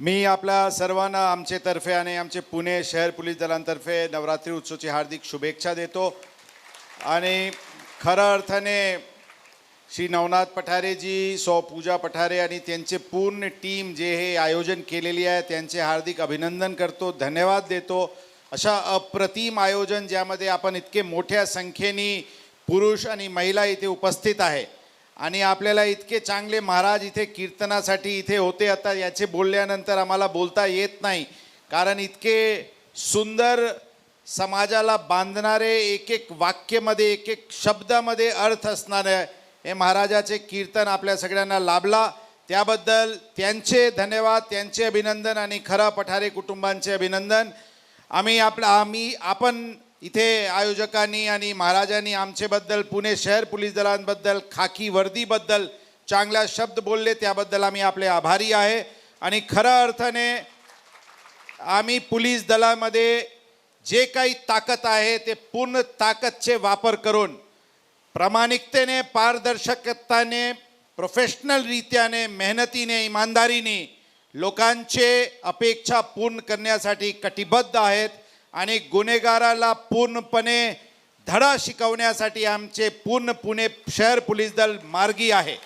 मी आपल्या सर्वांना आमचे तर्फे आणि आमचे पुणे शहर पोलीस दलांतर्फे नवरात्री उत्सवची हार्दिक शुभेच्छा देतो. आणि खऱ्या अर्थाने श्री नवनाथ पठारेजी सौ पूजा पठारे आणि त्यांचे पूर्ण टीम जे हे आयोजन केलेली आहे त्यांचे हार्दिक अभिनंदन करतो धन्यवाद देतो. अशा अप्रतिम आयोजन ज्यामध्ये आपण इतके मोठ्या संख्येने पुरुष आणि महिला इथे उपस्थित आहे. आणि आपल्याला इतके चांगले महाराज इथे कीर्तनासाठी इथे होते. आता याचे बोलल्यानंतर आम्हाला बोलता येत नाही. कारण इतके सुंदर समाजाला बांधणारे एक एक वाक्यमध्ये एक एक शब्दामध्ये अर्थ असणारे हे महाराजाचे कीर्तन आपल्या सगळ्यांना लाभला. त्याबद्दल त्यांचे धन्यवाद त्यांचे अभिनंदन आणि खरा पठारे कुटुंबांचे अभिनंदन. आम्ही आपला आम्ही आपण इथे आयोजकांनी आणि महाराजांनी आमच्याबद्दल पुणे शहर पोलीस दलांबद्दल खाकी वर्दीबद्दल चांगला शब्द बोलले त्याबद्दल आम्ही आपले आभारी आहे. आणि खऱ्या अर्थाने आम्ही पोलीस दलामध्ये जे काही ताकद आहे ते पूर्ण ताकदचे वापर करून प्रामाणिकतेने पारदर्शकताने प्रोफेशनलरित्याने मेहनतीने इमानदारीने लोकांचे अपेक्षा पूर्ण करण्यासाठी कटिबद्ध आहेत. आणि गुन्हेगाराला पूर्णपणे धडा शिकवण्यासाठी आमचे पूर्ण पुणे शहर पोलीस दल मार्गी आहे.